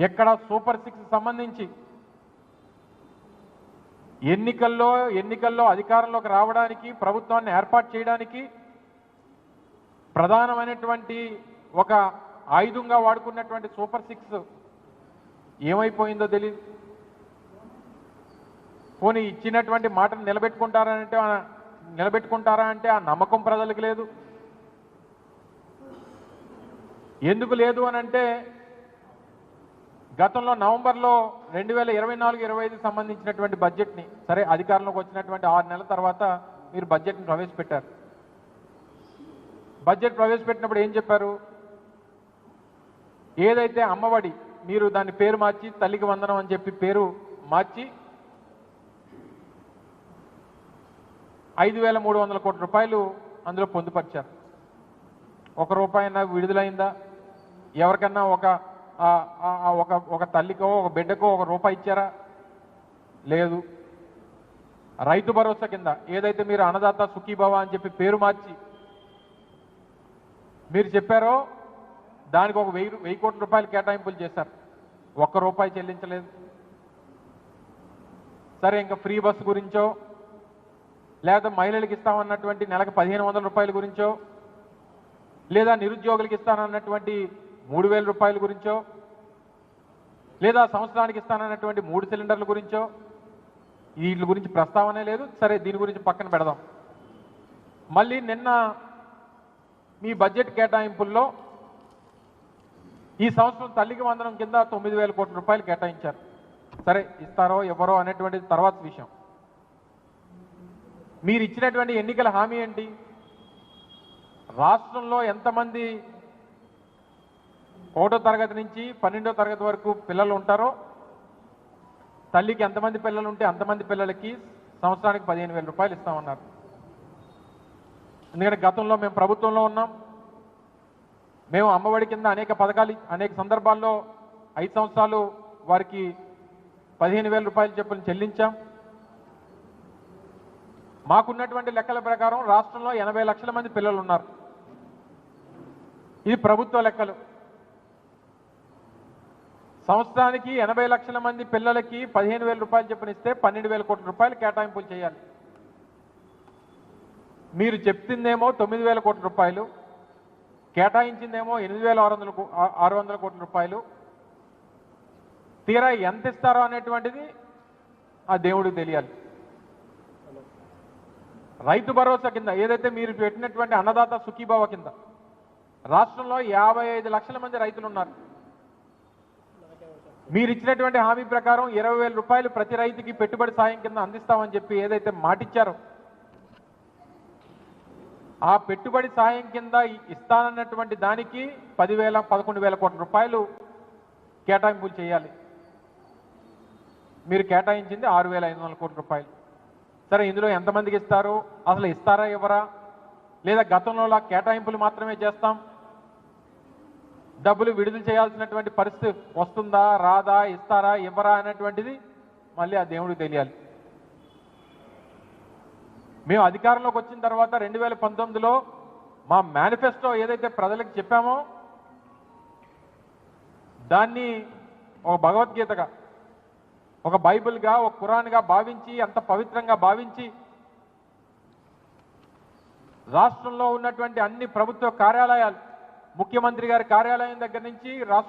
ఎక్కడ super six సంబంధించి ఎన్నికల్లో ఎన్నికల్లో అధికారంలోకి రావడానికి ప్రభుత్వాన్ని ఏర్పాటు చేయడానికి ప్రధానమైనటువంటి ఒక ఆయుధంగా వాడుకున్నటువంటి సూపర్ సిక్స్ ఏమైపోయిందో తెలియదు పోనీ ఇచ్చినటువంటి మాటను నిలబెట్టుకుంటారా అంటే నిలబెట్టుకుంటారా అంటే ఆ నమ్మకం ప్రజలకు లేదు. ఎందుకు లేదు అని అంటే గతంలో నవంబర్లో రెండు వేల ఇరవై నాలుగు ఇరవై ఐదు సంబంధించినటువంటి బడ్జెట్ని సరే అధికారంలోకి వచ్చినటువంటి ఆరు నెలల తర్వాత మీరు బడ్జెట్ని ప్రవేశపెట్టారు. బడ్జెట్ ప్రవేశపెట్టినప్పుడు ఏం చెప్పారు? ఏదైతే అమ్మఒడి మీరు దాని పేరు మార్చి తల్లికి వందనం అని చెప్పి పేరు మార్చి ఐదు వేల మూడు వందల కోట్ల రూపాయలు అందులో పొందుపరిచారు. ఒక రూపాయి విడుదలైందా? ఎవరికన్నా ఒక ఒక ఒక తల్లికో ఒక బిడ్డకో ఒక రూపాయి ఇచ్చారా? లేదు. రైతు భరోసా కింద ఏదైతే మీరు అన్నదాత సుఖీభవ అని చెప్పి పేరు మార్చి మీరు చెప్పారో దానికి ఒక వెయ్యి వెయ్యి కోట్ల రూపాయలు కేటాయింపులు చేశారు. ఒక్క రూపాయి చెల్లించలేదు. సరే ఇంకా ఫ్రీ బస్సు గురించో లేదా మహిళలకు ఇస్తామన్నటువంటి నెలకు పదిహేను వందల రూపాయల గురించో లేదా నిరుద్యోగులకు ఇస్తానన్నటువంటి మూడు వేల రూపాయల గురించో లేదా సంవత్సరానికి ఇస్తానన్నటువంటి మూడు సిలిండర్ల గురించో వీటి గురించి ప్రస్తావనే లేదు. సరే దీని గురించి పక్కన పెడదాం. మళ్ళీ నిన్న మీ బడ్జెట్ కేటాయింపుల్లో ఈ సంవత్సరం తల్లికి వందనం కింద తొమ్మిది వేల కోట్ల రూపాయలు కేటాయించారు. సరే ఇస్తారో ఎవరో అనేటువంటిది తర్వాత విషయం. మీరు ఇచ్చినటువంటి ఎన్నికల హామీ ఏంటి? రాష్ట్రంలో ఎంతమంది ఒకటో తరగతి నుంచి పన్నెండో తరగతి వరకు పిల్లలు ఉంటారో. తల్లికి ఎంతమంది పిల్లలు ఉంటే అంతమంది పిల్లలకి సంవత్సరానికి పదిహేను వేల రూపాయలు ఇస్తామన్నారు. ఎందుకంటే గతంలో మేము ప్రభుత్వంలో ఉన్నాం. మేము అమ్మఒడి కింద అనేక పథకాలు అనేక సందర్భాల్లో ఐదు సంవత్సరాలు వారికి పదిహేను వేల రూపాయలు చెప్పులు చెల్లించాం. మాకున్నటువంటి లెక్కల ప్రకారం రాష్ట్రంలో ఎనభై లక్షల మంది పిల్లలు ఉన్నారు. ఇది ప్రభుత్వ లెక్కలు. సంవత్సరానికి ఎనభై లక్షల మంది పిల్లలకి పదిహేను వేల రూపాయలు చెప్పిన ఇస్తే పన్నెండు వేల కోట్ల రూపాయలు కేటాయింపులు చేయాలి. మీరు చెప్తుందేమో తొమ్మిది వేల కోట్ల రూపాయలు కేటాయించిందేమో ఎనిమిది వేల ఆరు వందల ఆరు వందల కోట్ల రూపాయలు. తీరా ఎంత ఇస్తారో అనేటువంటిది ఆ దేవుడికి తెలియాలి. రైతు భరోసా కింద ఏదైతే మీరు పెట్టినటువంటి అన్నదాత సుఖీభావ కింద రాష్ట్రంలో యాభై ఐదు లక్షల మంది రైతులు ఉన్నారు. మీరు ఇచ్చినటువంటి హామీ ప్రకారం ఇరవై వేల రూపాయలు ప్రతి రైతుకి పెట్టుబడి సాయం కింద అందిస్తామని చెప్పి ఏదైతే మాటిచ్చారో ఆ పెట్టుబడి సాయం కింద ఇస్తానన్నటువంటి దానికి పదివేల పదకొండు వేల కోట్ల రూపాయలు కేటాయింపులు చేయాలి. మీరు కేటాయించింది ఆరు వేల ఐదు వందల కోట్ల రూపాయలు. సరే ఇందులో ఎంతమందికి ఇస్తారు? అసలు ఇస్తారా ఇవ్వరా? లేదా గతంలో కేటాయింపులు మాత్రమే చేస్తాం? డబ్బులు విడుదల చేయాల్సినటువంటి పరిస్థితి వస్తుందా రాదా ఇస్తారా ఇవ్వరా అనేటువంటిది మళ్ళీ ఆ దేవుడికి తెలియాలి. మేము అధికారంలోకి వచ్చిన తర్వాత రెండు వేల పంతొమ్మిదిలో మా మేనిఫెస్టో ఏదైతే ప్రజలకు చెప్పామో దాన్ని ఒక భగవద్గీతగా ఒక బైబిల్గా ఒక ఖురాన్గా భావించి అంత పవిత్రంగా భావించి రాష్ట్రంలో ఉన్నటువంటి అన్ని ప్రభుత్వ కార్యాలయాలు ముఖ్యమంత్రి గారి కార్యాలయం దగ్గర నుంచి